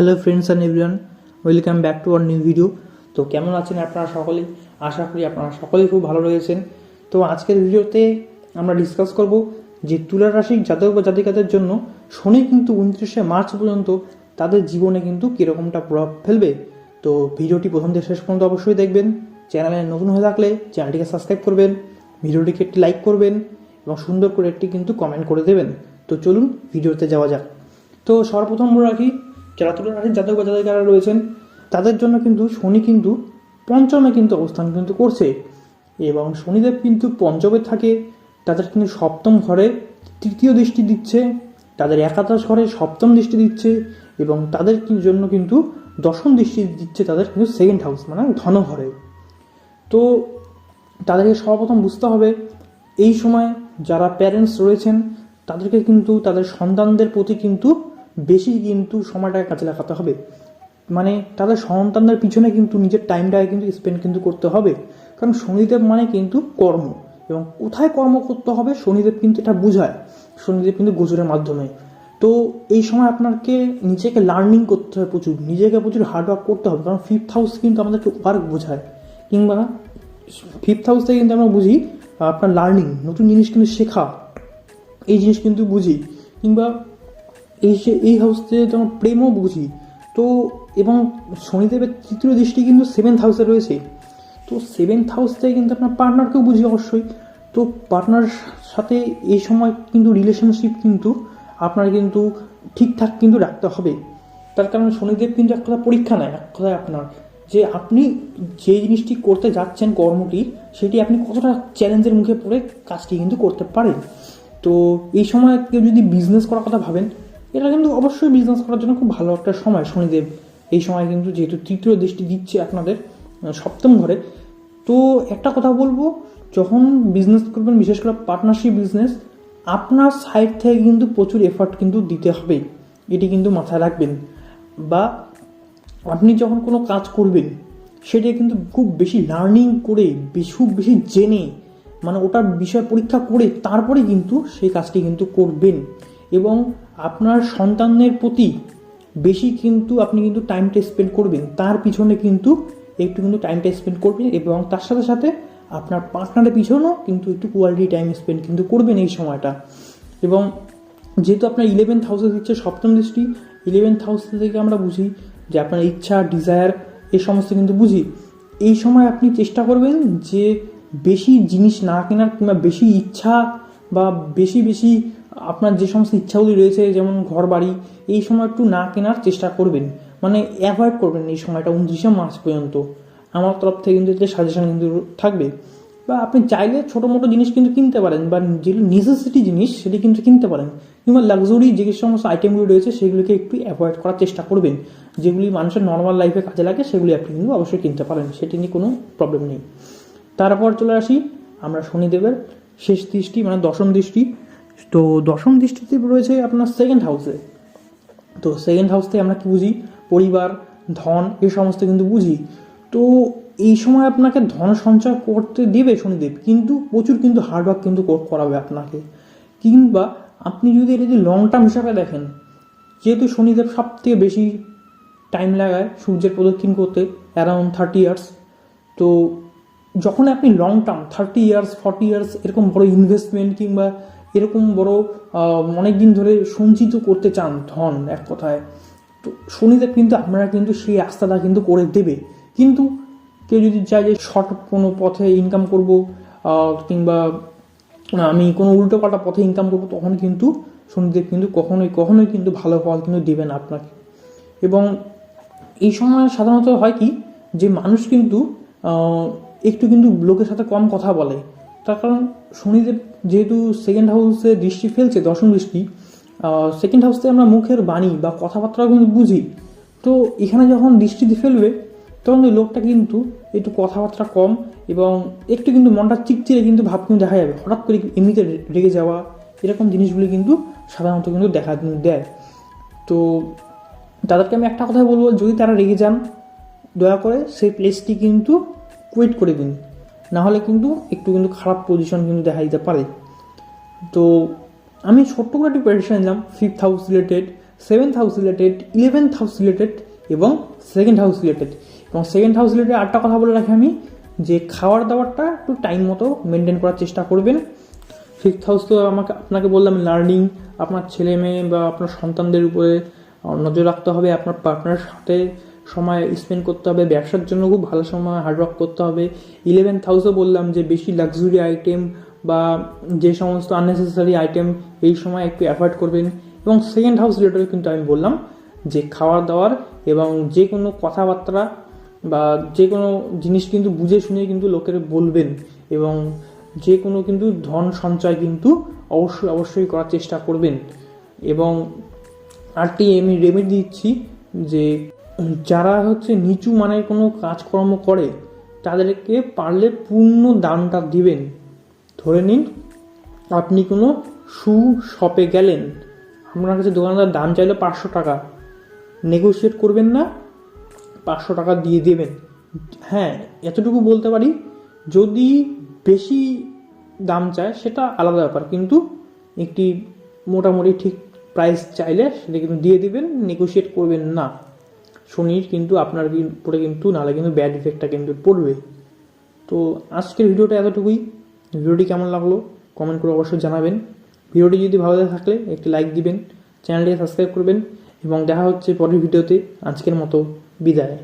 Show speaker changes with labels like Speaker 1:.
Speaker 1: Hello friends and everyone welcome back to our new video তো কেমন আছেন আপনারা সকলেই আশা করি আপনারা সকলেই খুব ভালো রয়েছেন। তো আজকের ভিডিওতে আমরা ডিসকাস করব যে তুলা রাশির জাতক বা জাতিকাদের জন্য শনি কিন্তু উনত্রিশে মার্চ পর্যন্ত তাদের জীবনে কিন্তু কীরকমটা প্রভাব ফেলবে? তো ভিডিওটি প্রথম থেকে শেষ পর্যন্ত অবশ্যই দেখবেন। চ্যানেলে নতুন হয়ে থাকলে চ্যানেলটিকে সাবস্ক্রাইব করবেন, ভিডিওটিকে একটি লাইক করবেন এবং সুন্দর করে একটি কিন্তু কমেন্ট করে দেবেন। তো চলুন ভিডিওতে যাওয়া যাক। তো সর্বপ্রথম রাখি যারা তুলা রাশির জাতক বা জাতিকারা রয়েছেন, তাদের জন্য কিন্তু শনি কিন্তু পঞ্চমে কিন্তু অবস্থান কিন্তু করছে। এবং শনিদেব কিন্তু পঞ্চমে থাকে, তাদের কিন্তু সপ্তম ঘরে তৃতীয় দৃষ্টি দিচ্ছে, তাদের একাদশ ঘরে সপ্তম দৃষ্টি দিচ্ছে, এবং তাদের জন্য কিন্তু দশম দৃষ্টি দিচ্ছে, তাদের কিন্তু সেকেন্ড হাউস মানে ধন ঘরে তো তাদেরকে সর্বপ্রথম বুঝতে হবে, এই সময় যারা প্যারেন্টস রয়েছেন, তাদেরকে কিন্তু তাদের সন্তানদের প্রতি কিন্তু বেশি কিন্তু সময়টাকে কাজে লাগাতে হবে। মানে তাদের সন্তানদের পিছনে কিন্তু নিজের টাইমটাকে কিন্তু স্পেন্ড কিন্তু করতে হবে। কারণ শনিদেব মানে কিন্তু কর্ম। এবং কোথায় কর্ম করতে হবে শনিদেব কিন্তু এটা বোঝায়। শনিদেব কিন্তু গোচরের মাধ্যমে। তো এই সময় আপনাকে নিজেকে লার্নিং করতে হবে প্রচুর। নিজেকে প্রচুর হার্ডওয়ার্ক করতে হবে। কারণ ফিফথ হাউস কিন্তু আমাদেরকে ওয়ার্ক বোঝায়। কিংবা ফিফথ হাউস থেকে কিন্তু আমরা বুঝি আপনার লার্নিং নতুন জিনিস কিন্তু শেখা। এই জিনিস কিন্তু বুঝি। কিংবা এই এই হাউস থেকে যেমন প্রেমও বুঝি তো এবং শনিদেবের তৃতীয় দৃষ্টি কিন্তু সেভেন্থ হাউসে রয়েছে। তো সেভেন্থ হাউস থেকে কিন্তু আপনার পার্টনারকেও বুঝি অবশ্যই। তো পার্টনার সাথে এই সময় কিন্তু রিলেশনশিপ কিন্তু আপনার কিন্তু ঠিকঠাক কিন্তু রাখতে হবে। তার কারণে শনিদেব কিন্তু এক কথা পরীক্ষা নেয়, এক কথায় আপনার যে আপনি যে জিনিসটি করতে যাচ্ছেন কর্মটি, সেটি আপনি কতটা চ্যালেঞ্জের মুখে পড়ে কাজটি কিন্তু করতে পারেন। তো এই সময় কেউ যদি বিজনেস করার কথা ভাবেন এটা কিন্তু অবশ্যই বিজনেস করার জন্য খুব ভালো একটা সময়, শনিদেব। এই সময় কিন্তু যেহেতু তৃতীয় দৃষ্টি দিচ্ছে আপনাদের সপ্তম ঘরে। তো একটা কথা বলব, যখন বিজনেস করবেন, বিশেষ করে পার্টনারশিপ বিজনেস আপনার সাইড থেকে কিন্তু প্রচুর এফার্ট কিন্তু দিতে হবে। এটি কিন্তু মাথায় রাখবেন। বা আপনি যখন কোনো কাজ করবেন, সেটা কিন্তু খুব বেশি লার্নিং করে খুব বেশি জেনে মানে ওটার বিষয় পরীক্ষা করে তারপরে কিন্তু সেই কাজটি কিন্তু করবেন। এবং আপনার সন্তানের প্রতি বেশি কিন্তু আপনি কিন্তু টাইমটা স্পেন্ড করবেন। তার পিছনে কিন্তু একটু কিন্তু টাইমটা স্পেন্ড করবেন এবং তার সাথে সাথে আপনার পার্টনারের পিছনেও কিন্তু একটু কোয়ালিটি টাইম স্পেন্ড কিন্তু করবেন এই সময়টা। এবং যেহেতু আপনার ইলেভেন্থ হাউসে দিচ্ছে সপ্তম দৃষ্টি ইলেভেন্থ হাউস থেকে আমরা বুঝি যে আপনার ইচ্ছা ডিজায়ার এই সমস্ত কিন্তু বুঝি। এই সময় আপনি চেষ্টা করবেন যে বেশি জিনিস না কেনার কিংবা বেশি ইচ্ছা বা বেশি বেশি আপনার যে সমস্ত ইচ্ছাগুলি রয়েছে, যেমন ঘর বাড়ি এই সময় একটু না কেনার চেষ্টা করবেন। মানে অ্যাভয়েড করবেন এই সময়টা, উনত্রিশে মার্চ পর্যন্ত। আমার তরফ থেকে কিন্তু এতে সাজেশন কিন্তু থাকবে। বা আপনি চাইলে ছোটো মোটো জিনিস কিন্তু কিনতে পারেন, বা যেগুলো নেসেসিটি জিনিস সেটি কিন্তু কিনতে পারেন। কিংবা লাক্সারি যে সমস্ত আইটেমগুলি রয়েছে, সেগুলিকে একটু অ্যাভয়েড করার চেষ্টা করবেন। যেগুলি মানুষের নর্মাল লাইফে কাজে লাগে, সেগুলি আপনি কিন্তু অবশ্যই কিনতে পারেন, সেটি নিয়ে কোনো প্রবলেম নেই। তারপর চলে আসি আমরা শনিদেবের শেষ দৃষ্টি মানে দশম দৃষ্টি। তো দশম দৃষ্টিতে রয়েছে আপনার সেকেন্ড হাউসে তো সেকেন্ড হাউস থেকে আমরা কি বুঝি? পরিবার, ধন, এ সমস্ত কিন্তু বুঝি। তো এই সময় আপনাকে ধন সঞ্চয় করতে দেবে শনিদেব, কিন্তু প্রচুর কিন্তু হার্ডওয়ার্ক কিন্তু করাবে আপনাকে। কিংবা আপনি যদি এটা যদি লং টার্ম হিসাবে দেখেন, যেহেতু শনিদেব সব থেকে বেশি টাইম লাগায় সূর্যের প্রদক্ষিণ করতে অ্যারাউন্ড থার্টি ইয়ার্স তো যখন আপনি long term thirty years forty years এরকম বড় ইনভেস্টমেন্ট কিংবা এরকম বড় অনেক দিন ধরে সঞ্চিত করতে চান ধন এক কথায়। তো শনিদেব কিন্তু আপনারা কিন্তু সেই রাস্তাটা কিন্তু করে দেবে। কিন্তু কেউ যদি চায় যে শর্ট কোনো পথে ইনকাম করব কিংবা আমি কোনো উল্টো পাল্টা পথে ইনকাম করব, তখন কিন্তু শনিদেব কিন্তু কখনোই কখনোই কিন্তু ভালো ফল কিন্তু দেবে না আপনাকে। এবং এই সময় সাধারণত হয় কি, যে মানুষ কিন্তু একটু কিন্তু লোকের সাথে কম কথা বলে। তার কারণ শনিদেব যেহেতু সেকেন্ড হাউসে দৃষ্টি ফেলছে দশম দৃষ্টি সেকেন্ড হাউসে আমরা মুখের বাণী বা কথাবার্তা কিন্তু বুঝি। তো এখানে যখন দৃষ্টিতে ফেলবে, তখন ওই লোকটা কিন্তু একটু কথাবার্তা কম এবং একটু কিন্তু মনটা চিকচিরে কিন্তু ভাব কিন্তু দেখা যাবে। হঠাৎ করে এমনিতে রেগে যাওয়া, এরকম জিনিসগুলি কিন্তু সাধারণত কিন্তু দেখা দেয়। তো তাদেরকে আমি একটা কথাই বলব, যদি তারা রেগে যান, দয়া করে সেই প্লেসটি কিন্তু কুইট করে দিন। না হলে কিন্তু একটু কিন্তু খারাপ পজিশন কিন্তু দেখা দিতে পারে। তো আমি ছোট্ট করে একটি প্রেডিকশন নিলাম fifth house related seventh house related eleventh house related এবং সেকেন্ড হাউস রিলেটেড এবং সেকেন্ড হাউস রিলেটেড আরেকটা কথা বলে রাখি আমি, যে খাওয়ার দাওয়ারটা একটু টাইম মতো মেনটেন করার চেষ্টা করবেন। ফিফথ হাউস তো আমাকে, আপনাকে বললাম লার্নিং আপনার ছেলে মেয়ে বা আপনার সন্তানদের উপরে নজর রাখতে হবে, আপনার পার্টনারের সাথে সময় স্পেন্ড করতে হবে, ব্যবসার জন্য খুব ভালো সময় হার্ডওয়ার্ক করতে হবে। ইলেভেন্থ হাউসও বললাম যে বেশি লাক্সুরি আইটেম বা যে সমস্ত আননেসেসারি আইটেম এই সময় একটু অ্যাভয়েড করবেন। এবং সেকেন্ড হাউস রিলেটেড কিন্তু আমি বললাম যে খাওয়ার দাওয়ার এবং যে কোনো কথাবার্তা বা যে কোনো জিনিস কিন্তু বুঝে শুনে কিন্তু লোকের বলবেন এবং যে কোনো কিন্তু ধন সঞ্চয় কিন্তু অবশ্যই অবশ্যই করার চেষ্টা করবেন। এবং আরটি আমি রেমেডি দিচ্ছি যে যারা হচ্ছে নিচু মানের কোনো কাজকর্ম করে, তাদেরকে পারলে পূর্ণ দামটা দিবেন। ধরে নিন, আপনি কোনো শু শপে গেলেন, আপনার কাছে দোকানদার দাম চাইলো পাঁচশো টাকা নেগোশিয়েট করবেন না, পাঁচশো টাকা দিয়ে দেবেন। হ্যাঁ এতটুকু বলতে পারি, যদি বেশি দাম চায় সেটা আলাদা ব্যাপার, কিন্তু একটি মোটামুটি ঠিক প্রাইস চাইলে সেটা কিন্তু দিয়ে দেবেন নেগোশিয়েট করবেন না। শনির কিন্তু আপনার উপরে কিন্তু, নাহলে কিন্তু ব্যাড ইফেক্টটা কিন্তু পড়বে। তো আজকের ভিডিওটা এতটুকুই। ভিডিওটি কেমন লাগল কমেন্ট করে অবশ্যই জানাবেন। ভিডিওটি যদি ভালো লাগে থাকলে একটি লাইক দিবেন চ্যানেলটি সাবস্ক্রাইব করবেন, এবং দেখা হচ্ছে পরের ভিডিওতে। আজকের মতো বিদায়।